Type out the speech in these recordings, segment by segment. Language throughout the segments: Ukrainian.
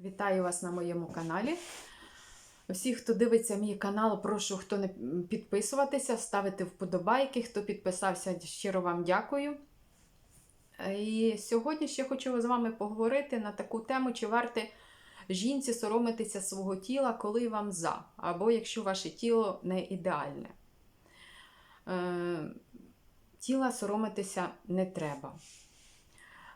Вітаю вас на моєму каналі. Всі, хто дивиться мій канал, прошу хто не підписуватися, ставити вподобайки. Хто підписався, щиро вам дякую. І сьогодні ще хочу з вами поговорити на таку тему, чи варте жінці соромитися свого тіла, коли вам за, або якщо ваше тіло не ідеальне. Е, тіла соромитися не треба.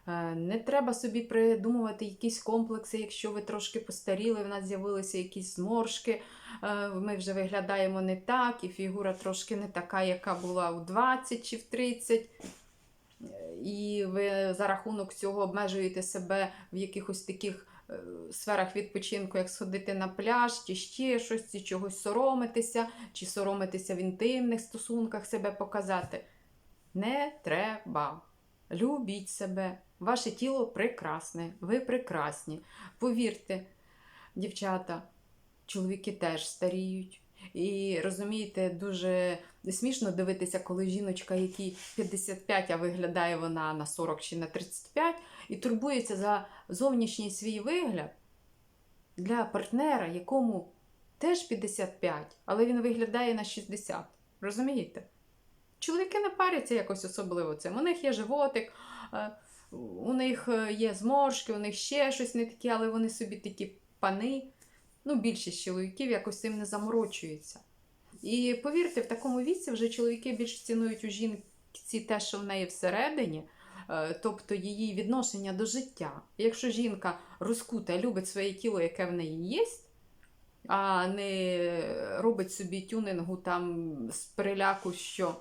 Е, Не треба собі придумувати якісь комплекси, якщо ви трошки постаріли, в нас з'явилися якісь зморшки, е, ми вже виглядаємо не так, і фігура трошки не така, яка була у 20 чи в 30. Е, І ви за рахунок цього обмежуєте себе в якихось таких е, сферах відпочинку, як сходити на пляж, чи ще щось, чи чогось соромитися, чи соромитися в інтимних стосунках себе показати. Не треба. Любіть себе. Ваше тіло прекрасне, ви прекрасні. Повірте, дівчата, чоловіки теж старіють. І розумієте, дуже смішно дивитися, коли жіночка, якій 55, а виглядає вона на 40 чи на 35, і турбується за зовнішній свій вигляд для партнера, якому теж 55, але він виглядає на 60. Розумієте? Чоловіки не паряться якось особливо цим. У них є животик, е, у них е, є зморшки, у них ще щось не таке, але вони собі такі пани. Ну, більшість чоловіків якось цим не заморочуються. І повірте, в такому віці вже чоловіки більш цінують у жінці те, що в неї всередині, е, тобто її відношення до життя. Якщо жінка розкута, любить своє тіло, яке в неї є, а не робить собі тюнингу там з переляку, що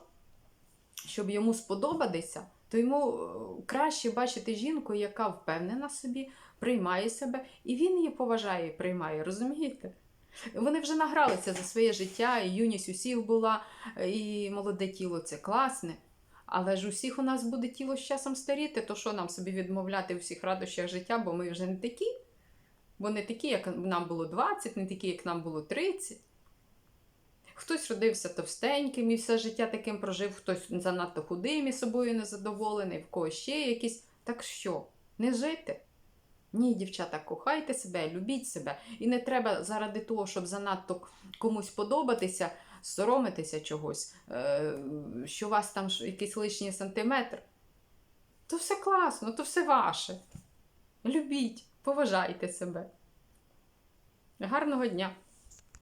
щоб йому сподобатися, то йому е, краще бачити жінку, яка впевнена собі, приймає себе, і він її поважає і приймає, розумієте? Вони вже награлися за своє життя, і юність усіх була, і молоде тіло це класне. Але ж усіх у нас буде тіло з часом старіти, то що нам собі відмовляти у всіх радощах життя, бо ми вже не такі. Бо не такі, як нам було 20, не такі, як нам було 30. Хтось родився товстеньким і все життя таким прожив, хтось занадто худим і собою незадоволений, в когось ще якісь. Так що, не жити? Ні, дівчата, кохайте себе, любіть себе. І не треба заради того, щоб занадто комусь подобатися, соромитися чогось, е, що у вас там якийсь лишній сантиметр. То все класно, то все ваше. Любіть, поважайте себе. Гарного дня!